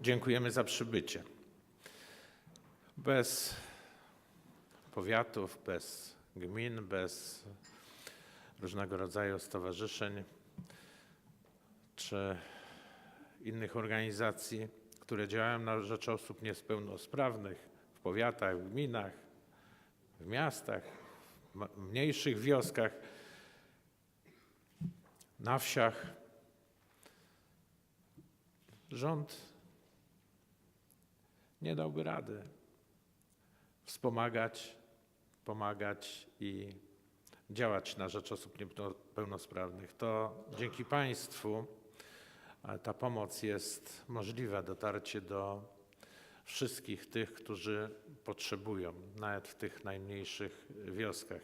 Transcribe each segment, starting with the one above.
dziękujemy za przybycie. Bez powiatów, bez gmin, bez różnego rodzaju stowarzyszeń czy innych organizacji, które działają na rzecz osób niepełnosprawnych w powiatach, w gminach, w miastach, w mniejszych wioskach, na wsiach. Rząd nie dałby rady wspomagać, pomagać i działać na rzecz osób niepełnosprawnych. To dzięki Państwu ta pomoc jest możliwa, dotarcie do wszystkich tych, którzy potrzebują, nawet w tych najmniejszych wioskach.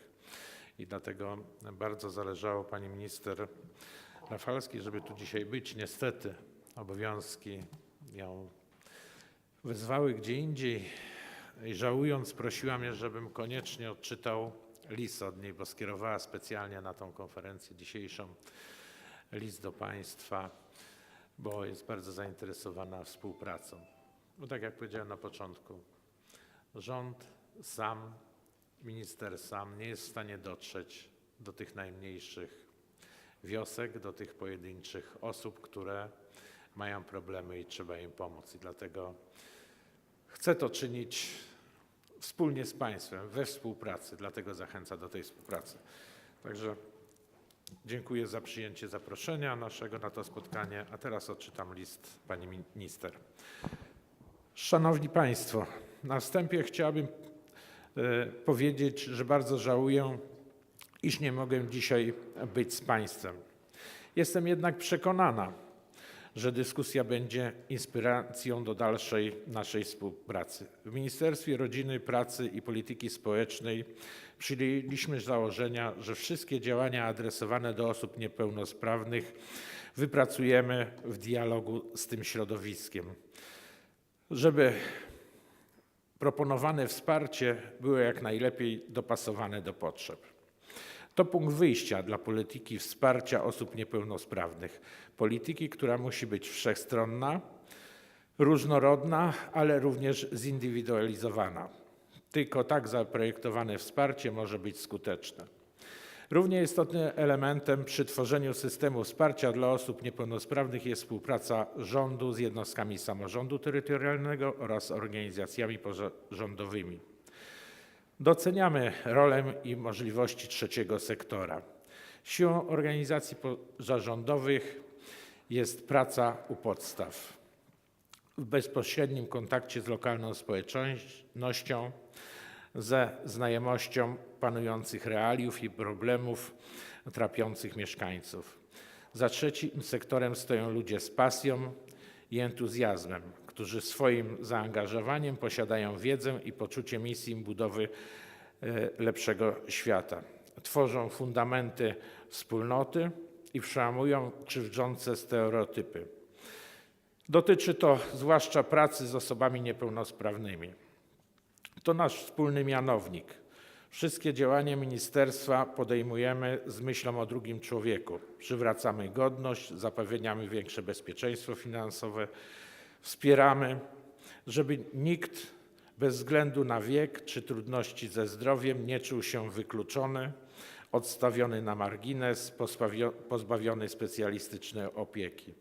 I dlatego bardzo zależało pani minister Rafalskiej, żeby tu dzisiaj być. Niestety obowiązki ją wezwały gdzie indziej i żałując prosiła mnie, żebym koniecznie odczytał list od niej, bo skierowała specjalnie na tą konferencję dzisiejszą list do państwa, bo jest bardzo zainteresowana współpracą. Bo tak jak powiedziałem na początku, rząd sam, minister sam nie jest w stanie dotrzeć do tych najmniejszych wiosek, do tych pojedynczych osób, które mają problemy i trzeba im pomóc. I dlatego chcę to czynić wspólnie z państwem, we współpracy, dlatego zachęcam do tej współpracy. Także dziękuję za przyjęcie zaproszenia naszego na to spotkanie, a teraz odczytam list pani minister. Szanowni Państwo, na wstępie chciałbym e, powiedzieć, że bardzo żałuję, iż nie mogę dzisiaj być z Państwem. Jestem jednak przekonana, że dyskusja będzie inspiracją do dalszej naszej współpracy. W Ministerstwie Rodziny, Pracy i Polityki Społecznej przyjęliśmy założenia, że wszystkie działania adresowane do osób niepełnosprawnych wypracujemy w dialogu z tym środowiskiem, żeby proponowane wsparcie było jak najlepiej dopasowane do potrzeb. To punkt wyjścia dla polityki wsparcia osób niepełnosprawnych. Polityki, która musi być wszechstronna, różnorodna, ale również zindywidualizowana. Tylko tak zaprojektowane wsparcie może być skuteczne. Równie istotnym elementem przy tworzeniu systemu wsparcia dla osób niepełnosprawnych jest współpraca rządu z jednostkami samorządu terytorialnego oraz organizacjami pozarządowymi. Doceniamy rolę i możliwości trzeciego sektora. Siłą organizacji pozarządowych jest praca u podstaw, w bezpośrednim kontakcie z lokalną społecznością, ze znajomością panujących realiów i problemów trapiących mieszkańców. Za trzecim sektorem stoją ludzie z pasją i entuzjazmem, którzy swoim zaangażowaniem posiadają wiedzę i poczucie misji budowy e, lepszego świata. Tworzą fundamenty wspólnoty i przełamują krzywdzące stereotypy. Dotyczy to zwłaszcza pracy z osobami niepełnosprawnymi. To nasz wspólny mianownik. Wszystkie działania ministerstwa podejmujemy z myślą o drugim człowieku. Przywracamy godność, zapewniamy większe bezpieczeństwo finansowe, wspieramy, żeby nikt bez względu na wiek czy trudności ze zdrowiem nie czuł się wykluczony, odstawiony na margines, pozbawio- pozbawiony specjalistycznej opieki.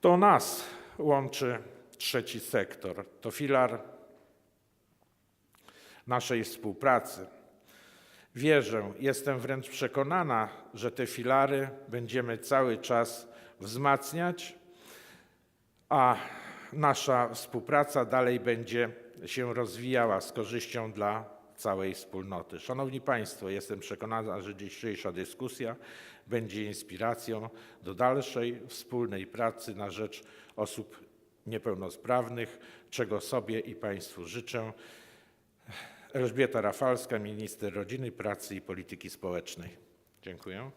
To nas łączy trzeci sektor. To filar naszej współpracy. Wierzę, jestem wręcz przekonana, że te filary będziemy cały czas wzmacniać, a nasza współpraca dalej będzie się rozwijała z korzyścią dla całej wspólnoty. Szanowni Państwo, jestem przekonana, że dzisiejsza dyskusja będzie inspiracją do dalszej wspólnej pracy na rzecz osób niepełnosprawnych, czego sobie i Państwu życzę. Elżbieta Rafalska, minister rodziny, pracy i polityki społecznej. Dziękuję.